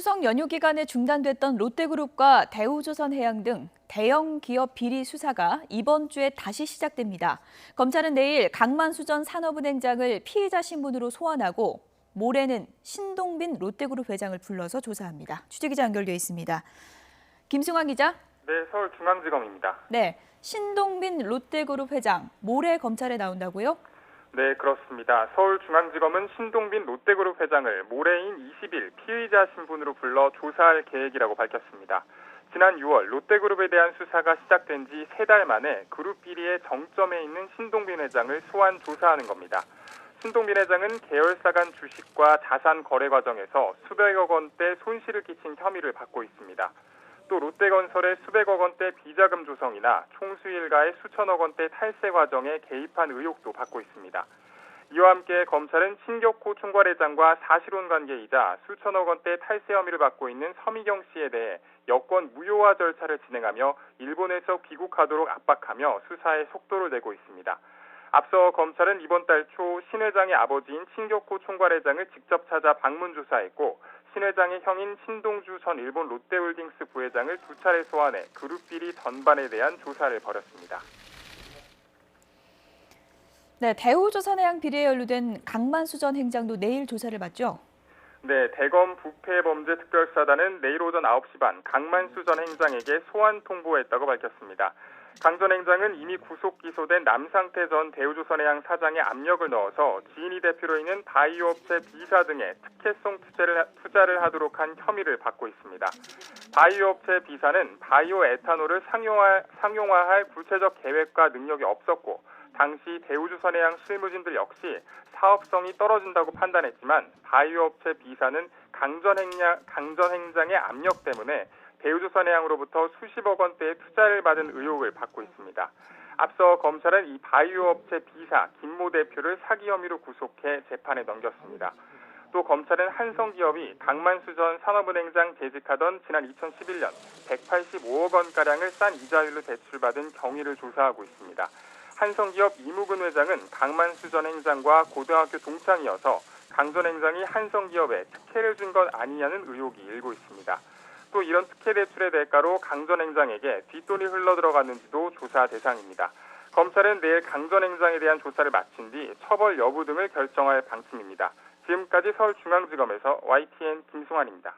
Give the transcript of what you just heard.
추석 연휴 기간에 중단됐던 롯데그룹과 대우조선해양 등 대형 기업 비리 수사가 이번 주에 다시 시작됩니다. 검찰은 내일 강만수 전 산업은행장을 피의자 신분으로 소환하고 모레는 신동빈 롯데그룹 회장을 불러서 조사합니다. 취재기자 연결돼 있습니다. 김승환 기자. 네, 서울중앙지검입니다. 네, 신동빈 롯데그룹 회장 모레 검찰에 나온다고요? 네, 그렇습니다. 서울중앙지검은 신동빈 롯데그룹 회장을 모레인 20일 피의자 신분으로 불러 조사할 계획이라고 밝혔습니다. 지난 6월 롯데그룹에 대한 수사가 시작된 지 세 달 만에 그룹 비리의 정점에 있는 신동빈 회장을 소환 조사하는 겁니다. 신동빈 회장은 계열사 간 주식과 자산 거래 과정에서 수백억 원대 손실을 끼친 혐의를 받고 있습니다. 또 롯데건설의 수백억 원대 비자금 조성이나 총수 일가의 수천억 원대 탈세 과정에 개입한 의혹도 받고 있습니다. 이와 함께 검찰은 신격호 총괄회장과 사실혼 관계이자 수천억 원대 탈세 혐의를 받고 있는 서미경 씨에 대해 여권 무효화 절차를 진행하며 일본에서 귀국하도록 압박하며 수사에 속도를 내고 있습니다. 앞서 검찰은 이번 달 초 신 회장의 아버지인 신격호 총괄회장을 직접 찾아 방문 조사했고 신 회장의 형인 신동주 전 일본 롯데홀딩스 부회장을 두 차례 소환해 그룹 비리 전반에 대한 조사를 벌였습니다. 네, 대우조선해양 비리에 연루된 강만수 전 행장도 내일 조사를 받죠? 네, 대검 부패범죄특별사단은 내일 오전 9시 반 강만수 전 행장에게 소환 통보했다고 밝혔습니다. 강 전 행장은 이미 구속 기소된 남상태 전 대우조선해양 사장의 압력을 넣어서 지인이 대표로 있는 바이오업체 B사 등의 특혜성 투자를, 투자를 하도록 한 혐의를 받고 있습니다. 바이오업체 B사는 바이오 에탄올을 상용화, 상용화할 구체적 계획과 능력이 없었고 당시 대우조선해양 실무진들 역시 사업성이 떨어진다고 판단했지만 바이오업체 B사는 강전 행장, 강전 행장의 압력 때문에 대우조선해양으로부터 수십억 원대의 투자를 받은 의혹을 받고 있습니다. 앞서 검찰은 이 바이오업체 B사 김모 대표를 사기 혐의로 구속해 재판에 넘겼습니다. 또 검찰은 한성기업이 강만수 전 산업은행장 재직하던 지난 2011년 185억 원가량을 싼 이자율로 대출받은 경위를 조사하고 있습니다. 한성기업 이무근 회장은 강만수 전 행장과 고등학교 동창이어서 강 전 행장이 한성기업에 특혜를 준것 아니냐는 의혹이 일고 있습니다. 또 이런 특혜 대출의 대가로 강 전 행장에게 뒷돈이 흘러 들어갔는지도 조사 대상입니다. 검찰은 내일 강 전 행장에 대한 조사를 마친 뒤 처벌 여부 등을 결정할 방침입니다. 지금까지 서울중앙지검에서 YTN 김승환입니다.